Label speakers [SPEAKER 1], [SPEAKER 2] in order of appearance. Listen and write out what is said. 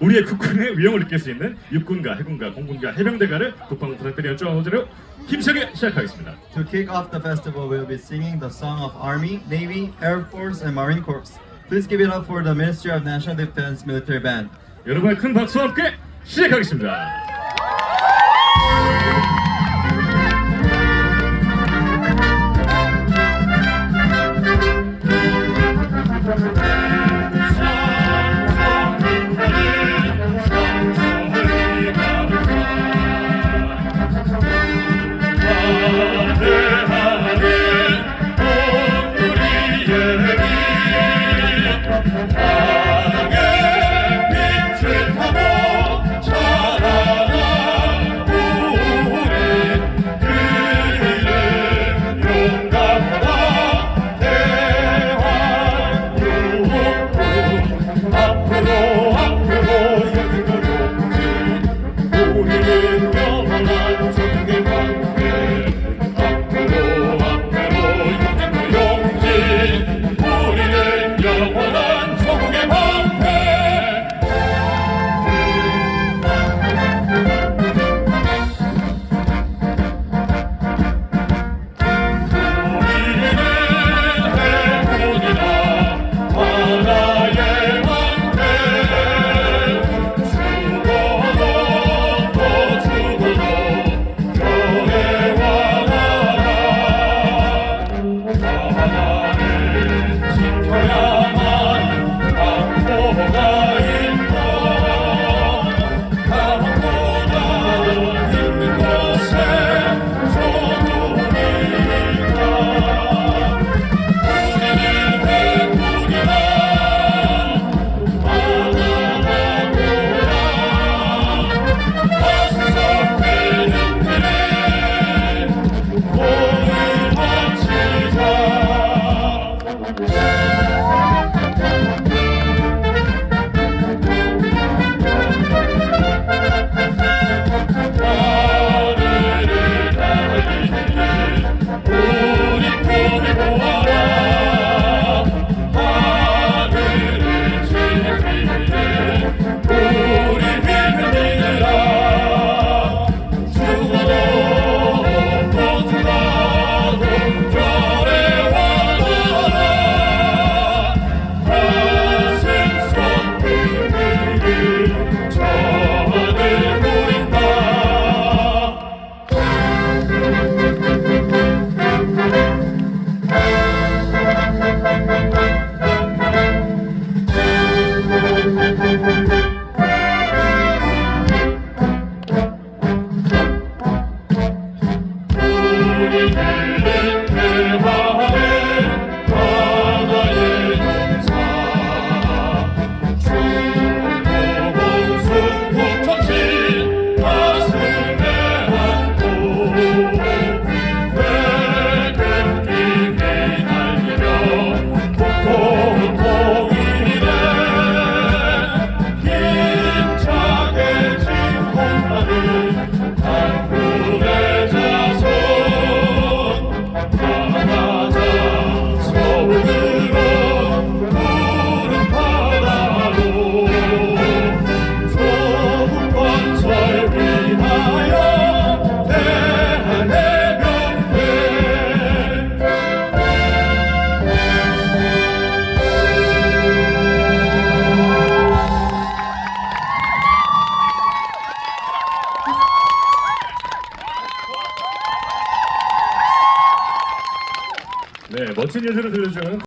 [SPEAKER 1] 우리의 국군의 위용을 느낄 수 있는 육군과 해군과 공군과 해병대가를 국방부 부탁드리 연주와 호재로 힘차게 시작하겠습니다.
[SPEAKER 2] To kick off the festival, we'll be singing the song of Army, Navy, Air Force, and Marine Corps. Please give it up for the Ministry of National Defense Military Band.
[SPEAKER 1] 여러분의 큰 박수와 함께 시작하겠습니다.
[SPEAKER 3] Gönül yoluna
[SPEAKER 1] 네, 멋진 예술을 들려주는